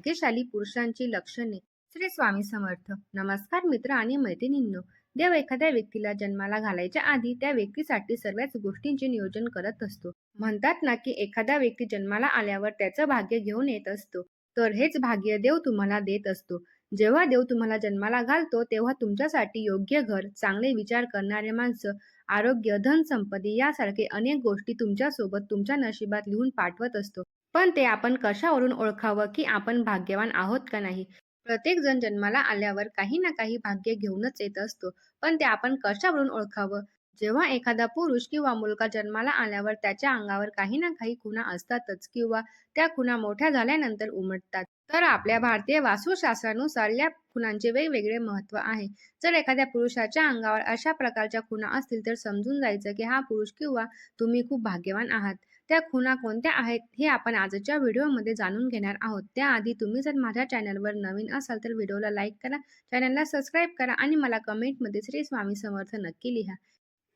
भाग्यशाली पुरुषांची लक्षणे श्री स्वामी समर्थ. नमस्कार मित्र आणि मैत्रिणींनो. देव एखाद्या व्यक्तीला जन्माला घालायच्या आधी त्या व्यक्तीसाठी सर्वच गोष्टींचे नियोजन करत असतो. म्हणतात ना की एखादा व्यक्ती जन्माला आल्यावर त्याचं भाग्य घेऊन येत असतो. तर हेच भाग्य देव तुम्हाला देत असतो. जेव्हा देव तुम्हाला जन्माला घालतो तेव्हा तुमच्यासाठी योग्य घर चांगले विचार करणारे माणसं आरोग्य धन संपत्ती यासारखे अनेक गोष्टी तुमच्यासोबत तुमच्या नशिबात लिहून पाठवत असतो. पण ते आपण कशावरून ओळखावं की आपण भाग्यवान आहोत का नाही? प्रत्येक जण जन्माला आल्यावर काही ना काही भाग्य घेऊनच येत असतो. पण ते आपण कशावरून ओळखावं? जेव्हा एखादा पुरुष किंवा मुलगा जन्माला आल्यावर त्याच्या अंगावर काही ना काही खुणा असतातच किंवा त्या खुणा मोठ्या झाल्यानंतर उमटतात. तर आपल्या भारतीय वास्तुशास्त्रानुसार या खुणांचे वेगवेगळे महत्त्व आहे. जर एखाद्या पुरुषाच्या अंगावर अशा प्रकारच्या खुणा असतील तर समजून जायचं की हा पुरुष किंवा तुम्ही खूप भाग्यवान आहात. त्या खुणा कोणत्या आहेत हे आपण आजच्या व्हिडिओमध्ये जाणून घेणार आहोत. त्याआधी तुम्ही जर माझ्या चॅनलवर नवीन असाल तर व्हिडिओला लाईक करा चॅनलला सबस्क्राईब करा आणि मला कमेंटमध्ये श्री स्वामी समर्थ नक्की लिहा.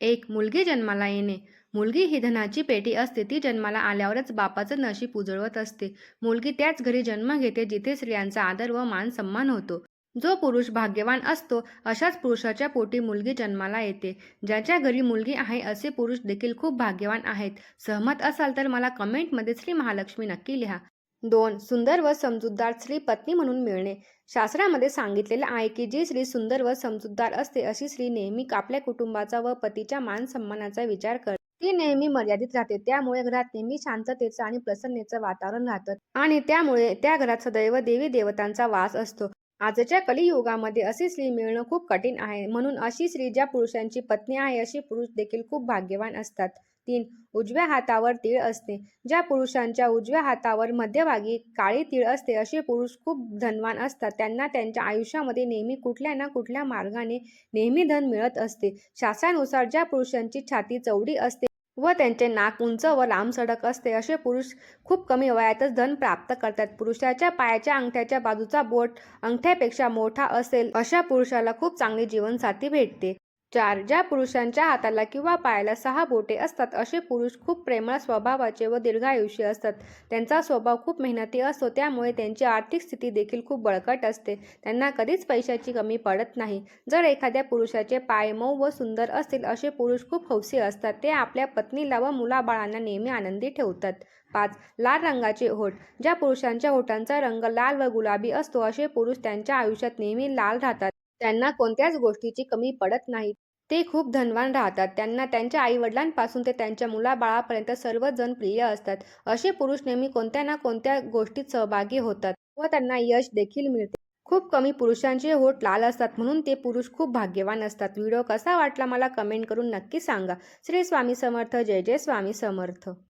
एक मुलगी जन्माला येणे. मुलगी ही धनाची पेटी असते ती जन्माला आल्यावरच बापाचं नशीब उजळवत असते. मुलगी त्याच घरी जन्म घेते जिथे स्त्रियांचा आदर व मान सन्मान होतो. जो पुरुष भाग्यवान असतो अशाच पुरुषाच्या पोटी मुलगी जन्माला येते. ज्याच्या घरी मुलगी आहे असे पुरुष देखील खूप भाग्यवान आहेत. सहमत असाल तर मला कमेंटमध्ये श्री महालक्ष्मी नक्की लिहा. दोन सुंदर व समजूतदार स्त्री पत्नी म्हणून मिळणे. शास्त्रामध्ये सांगितलेलं आहे की जी स्त्री सुंदर व समजूतदार असते अशी स्त्री नेहमी आपल्या कुटुंबाचा व पतीच्या मान सन्मानाचा विचार करते. ती नेहमी मर्यादित राहते. त्यामुळे घरात नेहमी शांततेचं आणि प्रसन्नेचं वातावरण राहतं आणि त्यामुळे त्या घरात सदैव देवी देवतांचा वास असतो. आजच्या कलियुगामध्ये अशी स्त्री मिळणं खूप कठीण आहे. म्हणून अशी स्त्री ज्या पुरुषांची पत्नी आहे अशी पुरुष देखील खूप भाग्यवान असतात. तीन उजव्या हातावर तीळ असते. ज्या पुरुषांच्या उजव्या हातावर मध्यभागी काळी तीळ असते असे पुरुष खूप धनवान असतात. त्यांना त्यांच्या आयुष्यामध्ये नेहमी कुठल्या ना कुठल्या मार्गाने नेहमी धन मिळत असते. शास्त्रानुसार ज्या पुरुषांची छाती चौडी असते व त्यांचे नाक उंच व लांब सडक असते. असे पुरुष खूप कमी वयातच धन प्राप्त करतात. पुरुषाच्या पायाच्या अंगठ्याच्या बाजूचा बोट अंगठ्यापेक्षा मोठा असेल अशा पुरुषाला खूप चांगली जीवनसाथी भेटते. चार ज्या पुरुषांच्या हाताला किंवा पायाला सहा बोटे असतात असे पुरुष खूप प्रेमळ स्वभावाचे व दीर्घायुषी असतात. त्यांचा स्वभाव खूप मेहनती असतो त्यामुळे त्यांची आर्थिक स्थिती देखील खूप बळकट असते. त्यांना कधीच पैशाची कमी पडत नाही. जर एखाद्या पुरुषाचे पाय मऊ व सुंदर असतील असे पुरुष खूप हौसी असतात. ते आपल्या पत्नीला व मुलाबाळांना नेहमी आनंदी ठेवतात. पाच लाल रंगाचे होठ ज्या पुरुषांच्या होठांचा रंग लाल व गुलाबी असतो असे पुरुष त्यांच्या आयुष्यात नेहमी लाल राहतात. त्यांना कोणत्याच गोष्टीची कमी पडत नाही. ते खूप धनवान राहतात. त्यांना त्यांच्या आईवडिलांपासून ते त्यांच्या मुलाबाळापर्यंत सर्वजण प्रिय असतात. असे पुरुष नेहमी कोणत्या ना कोणत्या गोष्टीत सहभागी होतात व त्यांना यश देखील मिळते. खूप कमी पुरुषांचे होठ लाल असतात म्हणून ते पुरुष खूप भाग्यवान असतात. व्हिडिओ कसा वाटला मला कमेंट करून नक्की सांगा. श्री स्वामी समर्थ. जय जय स्वामी समर्थ.